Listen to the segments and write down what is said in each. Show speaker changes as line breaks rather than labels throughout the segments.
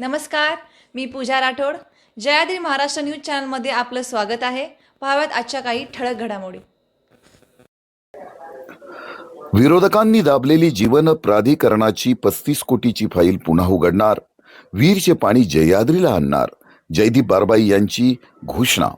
नमस्कार मी पूजा राठोड. जयाद्री महाराष्ट्र न्यूज चॅनलमध्ये आपलं स्वागत आहे. पाहाव्यात आजच्या काही ठळक घडामोडी.
विरोधकांनी दाबलेली जीवन प्राधिकरणाची पस्तीस कोटीची फाईल पुन्हा उघडणार. वीरचे पाणी जयाद्रीला आणणार. जयदीप बारबाई यांची घोषणा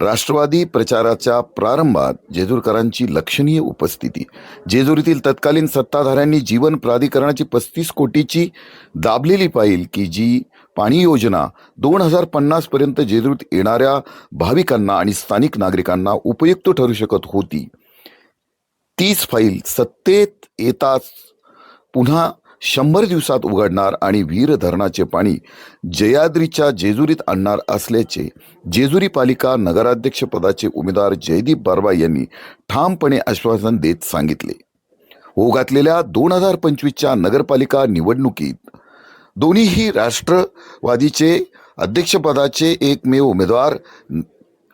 राष्ट्रवादी प्रचाराच्या प्रारंभात जेजूरकरांची लक्षणीय उपस्थिती. जेजुरीतील तत्कालीन सत्ताधाऱ्यांनी जीवन प्राधिकरणाची पस्तीस कोटीची दाबलेली पाहिल की जी पाणी योजना दोन हजार पन्नास पर्यंत जेजुरीत येणाऱ्या भाविकांना आणि स्थानिक नागरिकांना उपयुक्त ठरू शकत होती. तीच फाईल सत्तेत येताच पुन्हा शंभर दिवसात उघडणार आणि वीर धरणाचे पाणी जयाद्रीच्या जेजुरीत आणणार असल्याचे जेजुरी पालिका नगराध्यक्षपदाचे उमेदवार जयदीप बारवा यांनी ठामपणे आश्वासन देत सांगितले. हो ओघातलेल्या दोन हजार पंचवीसच्या नगरपालिका निवडणुकीत दोन्हीही राष्ट्रवादीचे अध्यक्षपदाचे एकमेव उमेदवार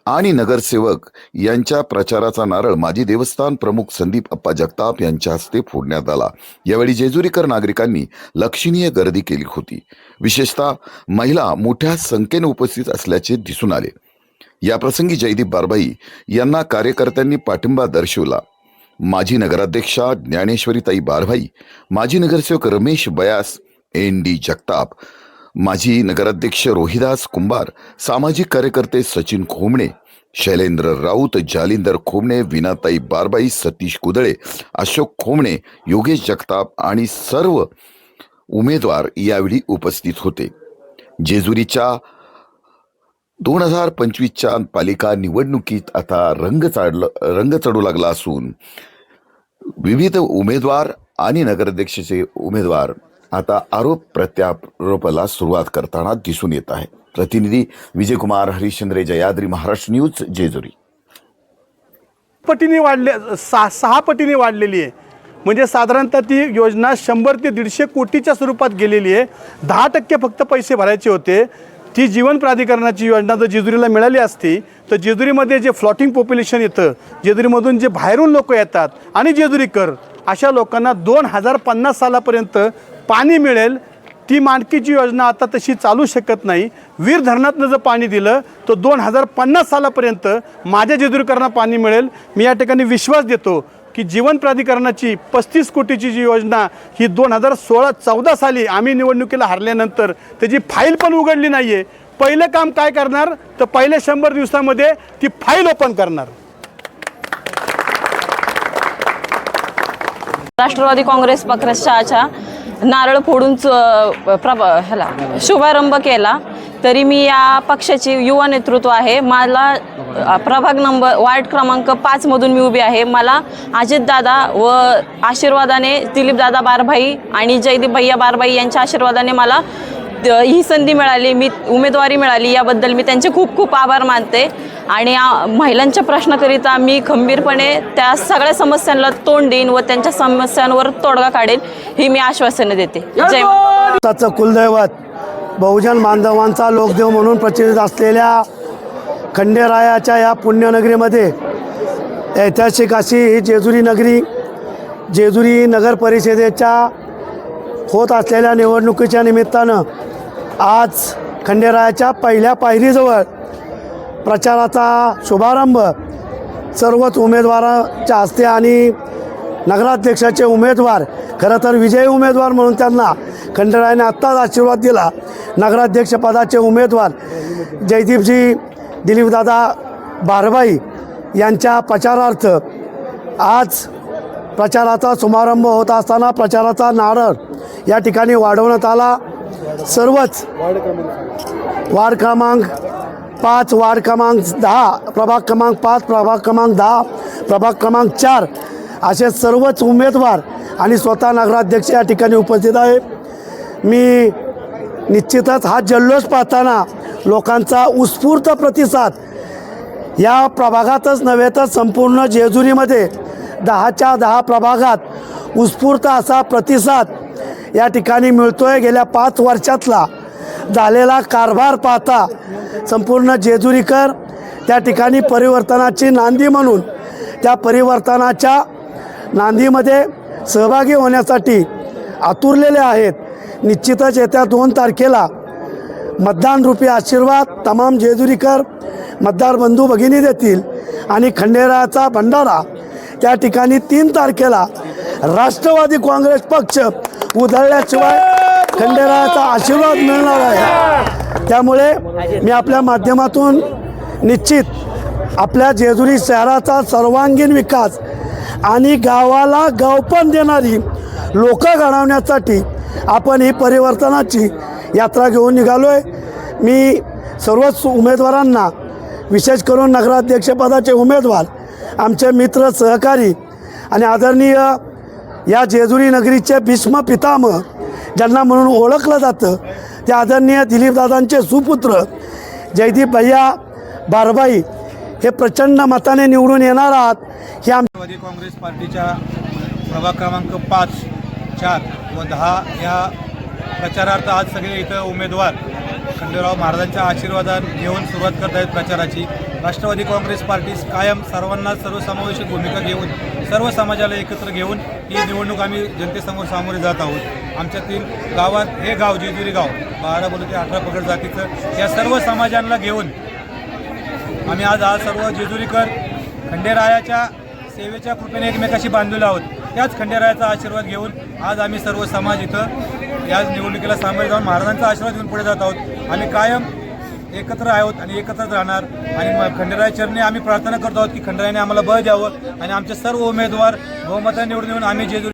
आणि नगरसेवक यांच्या प्रचाराचा नारळ माजी देवस्थान प्रमुख संदीप अप्पा जगताप यांच्या हस्ते फोडण्यात आला. यावेळी जेजुरीकर नागरिकांनी लक्षणीय गर्दी केली होती. विशेषतः महिला मोठ्या संख्येने उपस्थित असल्याचे दिसून आले. याप्रसंगी जयदीप बारबाई यांना कार्यकर्त्यांनी पाठिंबा दर्शवला. माजी नगराध्यक्षा ज्ञानेश्वरीताई बारभाई माजी नगरसेवक रमेश बयास एन डी जगताप माजी नगराध्यक्ष रोहिदास कुंभार सामाजिक कार्यकर्ते सचिन खोमणे शैलेंद्र राऊत जालिंदर खोमणे विनाताई बारबाई सतीश कुदळे अशोक खोमणे योगेश जगताप आणि सर्व उमेदवार यावेळी उपस्थित होते. जेजुरीच्या दोन हजार पंचवीसच्या पालिका निवडणुकीत आता रंग चाडलं रंग चढू लागला असून विविध उमेदवार आणि नगराध्यक्षाचे उमेदवार आता आरोप प्रत्यारोपाला सुरुवात करताना दिसून येत आहे. प्रतिनिधी विजयकुमार हरिश्चंद्र जयाद्री महाराष्ट्र न्यूज जेजुरी.
पटीने वाढले सहा सहा पटीने वाढलेली आहे. म्हणजे साधारणतः ती योजना शंभर ते दीडशे कोटीच्या स्वरूपात गेलेली आहे. दहा टक्के फक्त पैसे भरायचे होते. ती जीवन प्राधिकरणाची योजना जर जेजुरीला मिळाली असती तर जेजुरीमध्ये जे फ्लॉटिंग पॉप्युलेशन येतं जेजुरीमधून जे बाहेरून लोक येतात आणि जेजुरी कर अशा लोकांना दोन हजार पन्नास सालापर्यंत पाणी मिळेल ती मानकीची योजना आता तशी चालू शकत नाही. वीर धरणातनं जर पाणी दिलं तर दोन हजार पन्नास सालापर्यंत माझ्या जेजुरीकरांना पाणी मिळेल. मी या ठिकाणी विश्वास देतो की जीवन प्राधिकरणाची पस्तीस कोटीची जी योजना ही दोन हजार सोळा चौदा साली आम्ही निवडणुकीला हरल्यानंतर त्याची फाईल पण उघडली नाही आहे पहिलं काम काय करणार? तर पहिल्या शंभर दिवसामध्ये ती फाईल ओपन करणार.
राष्ट्रवादी काँग्रेस पक्षाच्या नारळ फोडून च- प्रभ ह्याला शुभारंभ केला. तरी मी या पक्षाची युवा नेतृत्व आहे. मला अ, प्रभाग नंबर वार्ड क्रमांक पाचमधून मी उभी आहे. मला अजितदादा व आशीर्वादाने दिलीपदादा बारभाई आणि जयदीप भैया बारभाई यांच्या आशीर्वादाने मला त- ही संधी मिळाली. मी उमेदवारी मिळाली. याबद्दल मी त्यांचे खूप खूप आभार मानते. आणि महिलांच्या प्रश्नाकरिता मी खंबीरपणे त्या सगळ्या समस्यांना तोंड देईन व त्यांच्या समस्यांवर तोडगा काढेन ही मी आश्वासने देते. जय
कुलदैवत बहुजन बांधवांचा लोकदेव म्हणून प्रचलित असलेल्या खंडेरायाच्या या पुण्यनगरीमध्ये ऐतिहासिक अशी ही जेजुरी नगरी जेजुरी नगर परिषदेच्या होत असलेल्या निवडणुकीच्या निमित्तानं आज खंडेरायाच्या पहिल्या पायरीजवळ प्रचाराचा शुभारंभ सर्वच उमेदवाराच्या हस्ते आणि नगराध्यक्षाचे उमेदवार खरं तर विजयी उमेदवार म्हणून त्यांना खंडेरायाने आत्ताच आशीर्वाद दिला. नगराध्यक्षपदाचे उमेदवार जयदीपजी दिलीपदादा बारबाई यांच्या प्रचारार्थ आज प्रचाराचा समारंभ होत असताना प्रचाराचा नारळ या ठिकाणी वाढवण्यात आला. सर्वच वार्ड क्रमांक पाच वार्ड क्रमांक दहा प्रभाग क्रमांक पाच प्रभाग क्रमांक दहा प्रभाग क्रमांक चार असे सर्वच उमेदवार आणि स्वतः नगराध्यक्ष या ठिकाणी उपस्थित आहे. मी निश्चितच हा जल्लोष पाहताना लोकांचा उत्स्फूर्त प्रतिसाद या प्रभागातच नव्हे तर संपूर्ण जेजुरीमध्ये दहाच्या दहा प्रभागात उत्स्फूर्त असा प्रतिसाद या ठिकाणी मिळतो आहे गेल्या पाच वर्षातला झालेला कारभार पाहता संपूर्ण जेजुरीकर त्या ठिकाणी परिवर्तनाची नांदी म्हणून त्या परिवर्तनाच्या नांदीमध्ये सहभागी होण्यासाठी आतुरलेले आहेत. निश्चितच येत्या दोन तारखेला मतदानरूपी आशीर्वाद तमाम जेजुरीकर मतदार बंधू भगिनी देतील आणि खंडेरायाचा भंडारा त्या ठिकाणी तीन तारखेला राष्ट्रवादी काँग्रेस पक्ष उधळल्याशिवाय खंडेरायाचा आशीर्वाद मिळणार आहे. त्यामुळे मी आपल्या माध्यमातून निश्चित आपल्या जेजुरी शहराचा सर्वांगीण विकास आणि गावाला गावपण देणारी लोक घडवण्यासाठी आपण ही परिवर्तनाची यात्रा घेऊन निघालो आहे मी सर्वच उमेदवारांना विशेष करून नगराध्यक्षपदाचे उमेदवार आमचे मित्र सहकारी आणि आदरणीय या जेजुरी नगरीचे भीष्म पितामह ज्यांना म्हणून ओळखलं जातं ते आदरणीय दिलीपदादांचे सुपुत्र जयदीप भैया बारबाई हे प्रचंड मताने निवडून येणार आहात. हे आम
राष्ट्रवादी काँग्रेस पार्टीच्या प्रभाग क्रमांक पाच चार व दहा या प्रचारार्थ आज सगळे इथं उमेदवार खंडेराव महाराजांच्या आशीर्वादान घेऊन सुरुवात करत आहेत प्रचाराची. राष्ट्रवादी काँग्रेस पार्टी कायम सर्वांना सर्वसमावेशक भूमिका घेऊन सर्व समाजाला एकत्र घेऊन ही निवडणूक आम्ही जनतेसमोर सामोरे जात आहोत. आमच्यातील गावात हे गाव जेजुरी गाव बारा बोलू ते अठरा पगड जातीचं या सर्व समाजांना घेऊन आम्ही आज आज सर्व जेजुरीकर खंडेरायाच्या सेवेच्या कृपेने एकमेकाशी बांधलेलो आहोत. त्याच खंडेरायाचा आशीर्वाद घेऊन आज आम्ही सर्व समाज इथं याच निवडणुकीला सामोरे जाऊन महाराजांचा आशीर्वाद घेऊन पुढे जात आहोत. आणि कायम एकत्र आहोत आणि एकत्रच राहणार. आणि म- खंडेराय चरणी आम्ही प्रार्थना करतो आहोत की खंडेरायाने आम्हाला बळ द्यावं आणि आमचे सर्व उमेदवार बहुमताने निवडून आम्ही जेजुरी